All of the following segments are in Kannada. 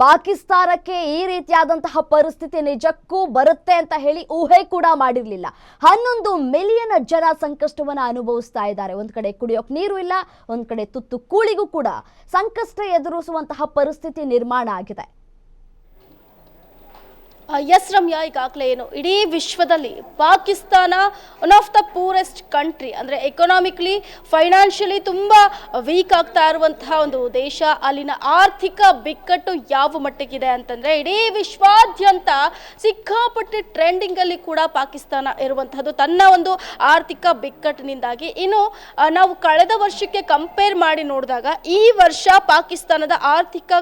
ಪಾಕಿಸ್ತಾನಕ್ಕೆ ಈ ರೀತಿಯಾದಂತಹ ಪರಿಸ್ಥಿತಿ ನಿಜಕ್ಕೂ ಬರುತ್ತೆ ಅಂತ ಹೇಳಿ ಊಹೆ ಕೂಡ ಮಾಡಿರಲಿಲ್ಲ. ಹನ್ನೊಂದು ಮಿಲಿಯನ್ ಜನ ಸಂಕಷ್ಟವನ್ನ ಅನುಭವಿಸ್ತಾ ಇದ್ದಾರೆ. ಒಂದ್ ಕಡೆ ಕುಡಿಯೋಕ್ ನೀರು ಇಲ್ಲ, ಒಂದ್ ಕಡೆ ತುತ್ತು ಕೂಳಿಗೂ ಕೂಡ ಸಂಕಷ್ಟ ಎದುರಿಸುವಂತಹ ಪರಿಸ್ಥಿತಿ ನಿರ್ಮಾಣ ಆಗಿದೆ. ಎಸ್ ರಮ್ಯಾ ಈಗಾಗಲೇ ಏನು? ಇಡೀ ವಿಶ್ವದಲ್ಲಿ Pakistan one of the poorest country ಅಂದರೆ ಎಕನಾಮಿಕ್ಲಿ ಫೈನಾನ್ಷಿಯಲಿ ತುಂಬ ವೀಕ್ ಆಗ್ತಾ ಇರುವಂತಹ ಒಂದು ದೇಶ. ಅಲ್ಲಿನ ಆರ್ಥಿಕ ಬಿಕ್ಕಟ್ಟು ಯಾವ ಮಟ್ಟಿಗಿದೆ ಅಂತಂದರೆ, ಇಡೀ ವಿಶ್ವಾದ್ಯಂತ ಸಿಕ್ಕಾಪಟ್ಟೆ ಟ್ರೆಂಡಿಂಗಲ್ಲಿ ಕೂಡ ಪಾಕಿಸ್ತಾನ ಇರುವಂತಹದ್ದು ತನ್ನ ಒಂದು ಆರ್ಥಿಕ ಬಿಕ್ಕಟ್ಟಿನಿಂದಾಗಿ. ಇನ್ನು ನಾವು ಕಳೆದ ವರ್ಷಕ್ಕೆ ಕಂಪೇರ್ ಮಾಡಿ ನೋಡಿದಾಗ, ಈ ವರ್ಷ ಪಾಕಿಸ್ತಾನದ ಆರ್ಥಿಕ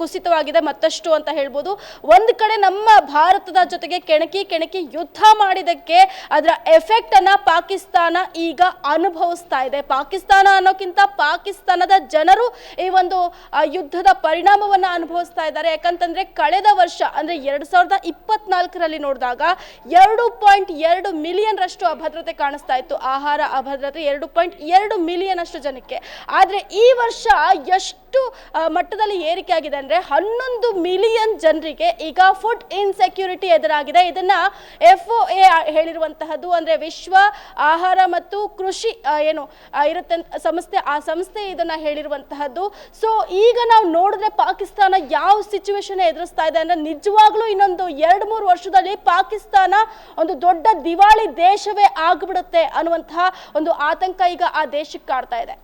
ಕುಸಿತವಾಗಿದೆ ಮತ್ತಷ್ಟು ಅಂತ ಹೇಳ್ಬೋದು. ಒಂದು ಕಡೆ ನಮ್ಮ ಭಾರತದ ಜೊತೆಗೆ ಕೆಣಕಿ ಕೆಣಕಿ ಯುದ್ಧ ಮಾಡಿದಕ್ಕೆ ಅದರ ಎಫೆಕ್ಟ್ ಅನ್ನ ಪಾಕಿಸ್ತಾನ ಈಗ ಅನುಭವಿಸ್ತಾ ಇದೆ. ಪಾಕಿಸ್ತಾನ ಅನ್ನೋಕ್ಕಿಂತ ಪಾಕಿಸ್ತಾನದ ಜನರು ಈ ಒಂದು ಯುದ್ಧದ ಪರಿಣಾಮವನ್ನು ಅನುಭವಿಸ್ತಾ ಇದ್ದಾರೆ. ಯಾಕಂತಂದ್ರೆ ಕಳೆದ ವರ್ಷ, ಅಂದ್ರೆ ಎರಡ್ ಸಾವಿರದ ಇಪ್ಪತ್ನಾಲ್ಕರಲ್ಲಿ ನೋಡಿದಾಗ ಎರಡು ಪಾಯಿಂಟ್ ಎರಡು ಮಿಲಿಯನ್ ರಷ್ಟು ಅಭದ್ರತೆ ಕಾಣಿಸ್ತಾ ಇತ್ತು. ಆಹಾರ ಅಭದ್ರತೆ ಎರಡು ಪಾಯಿಂಟ್ ಎರಡು ಮಿಲಿಯನ್ ಅಷ್ಟು ಜನಕ್ಕೆ. ಆದ್ರೆ ಈ ವರ್ಷ ಎಷ್ಟು ಮಟ್ಟದಲ್ಲಿ ಏರಿಕೆ ಆಗಿದೆ ಅಂದ್ರೆ ಹನ್ನೊಂದು ಮಿಲಿಯನ್ ಜನರಿಗೆ ಈಗ ಫುಡ್ ಇನ್ಸೆಕ್ಯೂರಿಟಿ ಎದುರಾಗಿದೆ. ಇದನ್ನ ಎಫ್ ಒ ಎ ಹೇಳಿರುವಂತಹದ್ದು ಅಂದ್ರೆ ವಿಶ್ವ ಆಹಾರ ಮತ್ತು ಕೃಷಿ ಏನು ಇರುತ್ತೆ ಸಂಸ್ಥೆ, ಆ ಸಂಸ್ಥೆ ಇದನ್ನ ಹೇಳಿರುವಂತಹದ್ದು. ಸೊ ಈಗ ನಾವು ನೋಡಿದ್ರೆ ಪಾಕಿಸ್ತಾನ ಯಾವ ಸಿಚುವೇಶನ್ ಎದುರಿಸ್ತಾ ಇದೆ ಅಂದ್ರೆ ನಿಜವಾಗ್ಲೂ ಇನ್ನೊಂದು ಎರಡು ಮೂರು ವರ್ಷದಲ್ಲಿ ಪಾಕಿಸ್ತಾನ ಒಂದು ದೊಡ್ಡ ದಿವಾಳಿ ದೇಶವೇ ಆಗ್ಬಿಡುತ್ತೆ ಅನ್ನುವಂತಹ ಒಂದು ಆತಂಕ ಈಗ ಆ ದೇಶಕ್ಕೆ ಕಾಡ್ತಾ ಇದೆ.